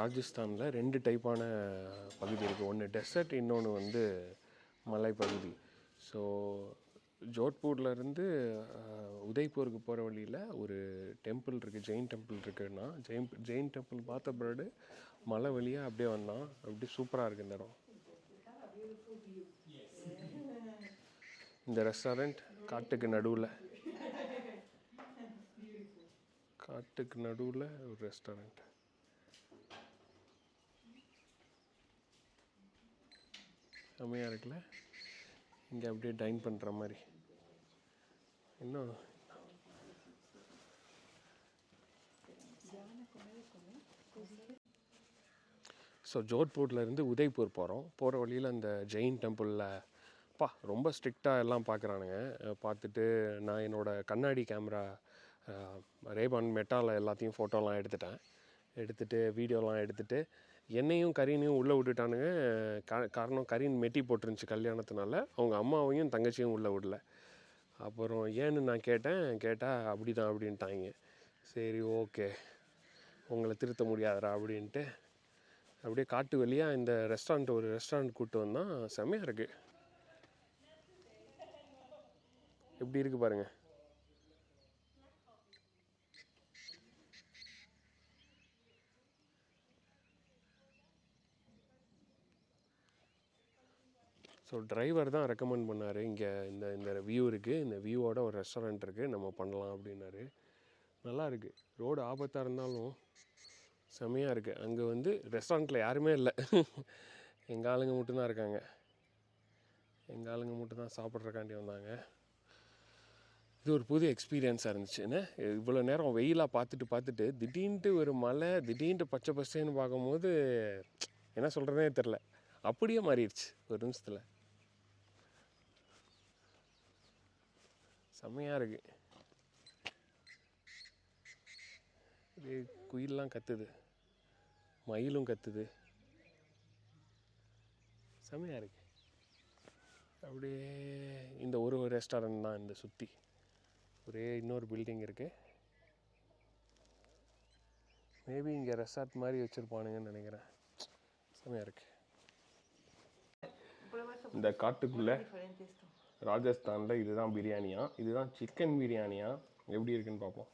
ராஜஸ்தானில் ரெண்டு டைப்பான பகுதி இருக்குது ஒன்று டெசர்ட் இன்னொன்று வந்து மலைப்பகுதி ஸோ ஜோத்பூர்லேருந்து உதய்பூருக்கு போகிற வழியில் ஒரு டெம்பிள் இருக்குது ஜெயின் டெம்பிள் இருக்குன்னா ஜெயின் ஜெயின் டெம்பிள் பார்த்த பிறகு மலை வழியாக அப்படியே வந்தான். அப்படியே சூப்பராக இருக்குது இந்த இடம். இந்த ரெஸ்டாரண்ட் காட்டுக்கு நடுவில். காட்டுக்கு நடுவில் ஒரு ரெஸ்டாரண்ட் செம்மையாக இருக்குல்ல? இங்கே அப்படியே டைன் பண்ணுற மாதிரி. இன்னும் ஸோ ஜோத்பூர்லேருந்து உதய்பூர் போகிறோம் போகிற வழியில் அந்த ஜெயின் டெம்பிளில் பா ரொம்ப ஸ்ட்ரிக்டாக எல்லாம் பார்க்குறானுங்க பார்த்துட்டு நான் என்னோடய கண்ணாடி கேமரா ரேபான் மெட்டாவில் எல்லாத்தையும் ஃபோட்டோலாம் எடுத்துட்டேன். எடுத்துட்டு வீடியோலாம் எடுத்துகிட்டு என்னையும் கரீனையும் உள்ளே விட்டுட்டானுங்க. காரணம் கரீன் மெட்டி போட்டுருந்துச்சு கல்யாணத்தினால. அவங்க அம்மாவையும் தங்கச்சியும் உள்ளே விடல. அப்புறம் ஏன்னு நான் கேட்டேன். கேட்டால் அப்படி தான் அப்படின்ட்டாங்க. சரி ஓகே. உங்களை திருத்த முடியாதரா அப்படின்ட்டு. அப்படியே காட்டு வழியாக இந்த ரெஸ்டாரண்ட் ஒரு ரெஸ்டாரண்ட் கூப்பிட்டு வந்தால் செம்மையாக இருக்குது எப்படி இருக்குது பாருங்கள் ஸோ டிரைவர் தான் ரெக்கமெண்ட் பண்ணார். இங்கே இந்த இந்த வியூ இருக்குது இந்த வியூவோட ஒரு ரெஸ்டாரண்ட் இருக்குது நம்ம பண்ணலாம் அப்படின்னாரு. நல்லா இருக்குது ரோடு ஆபத்தாக இருந்தாலும் செம்மையாக இருக்குது அங்கே வந்து ரெஸ்டாரண்ட்டில் யாருமே இல்லை. எங்கள் ஆளுங்க மட்டும்தான் இருக்காங்க. எங்கள் ஆளுங்க மட்டும்தான் சாப்பிட்றக்காண்டி வந்தாங்க. இது ஒரு புது எக்ஸ்பீரியன்ஸாக இருந்துச்சு. என்ன? இவ்வளோ நேரம் வெயிலாக பார்த்துட்டு பார்த்துட்டு திடீர்னுட்டு ஒரு மலை திடீர்னுட்டு பச்சை பசேன்னு பார்க்கும்போது என்ன சொல்கிறதே தெரில அப்படியே மாறிடுச்சு ஒரு நிமிஷத்தில். செம்மையாக இருக்குது இது குயிலெலாம் கத்துது. மயிலும் கத்துது. செம்மையாக இருக்கு. அப்படியே இந்த ஒரு ரெஸ்டாரண்ட் தான் இந்த சுற்றி ஒரே இன்னொரு பில்டிங் இருக்குது மேபி இங்கே ரெசார்ட் மாதிரி வச்சுருப்பானுங்கன்னு நினைக்கிறேன். செம்மையாக இருக்கு. இந்த காட்டுக்குள்ளே. ராஜஸ்தானில் இதுதான் பிரியாணியா இதுதான் சிக்கன் பிரியாணியா எப்படி இருக்குன்னு பார்ப்போம்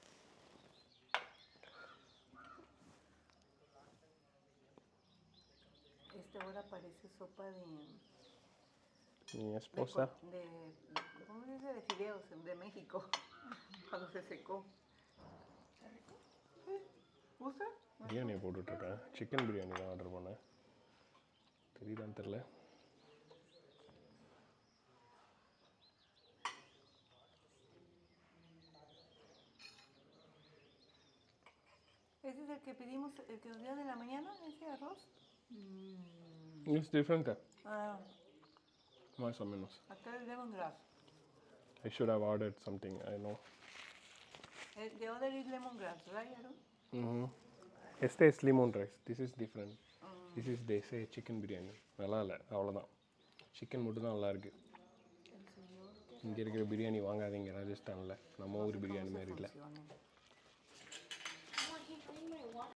Este ahora parece sopa de, mi esposa de, ¿cómo dice? De fideos de México, cuando se secó. ¿Está rico? Sí. ¿Gusta? பிரியாணியை போட்டுட்ருக்கேன் சிக்கன் பிரியாணி தான் ஆர்டர் பண்ணேன் தெரியுதான்னு தெரில ¿Ese es el que pedimos, el que nos dieron en la mañana, ese arroz? It's different Ah, más o menos acá el lemongrass. I should have ordered something I know El de other is lemongrass, right, Aaron? mm este is lemon rice this is different this is they say chicken biryani நல்லா இல்லை அவ்வளோதான் chicken மட்டும் தான் நல்லா இருக்கு இங்கே இருக்கிற பிரியாணி வாங்காதீங்க ராஜஸ்தானில் நம்ம ஊர் பிரியாணி மாதிரி இல்லை clean my water.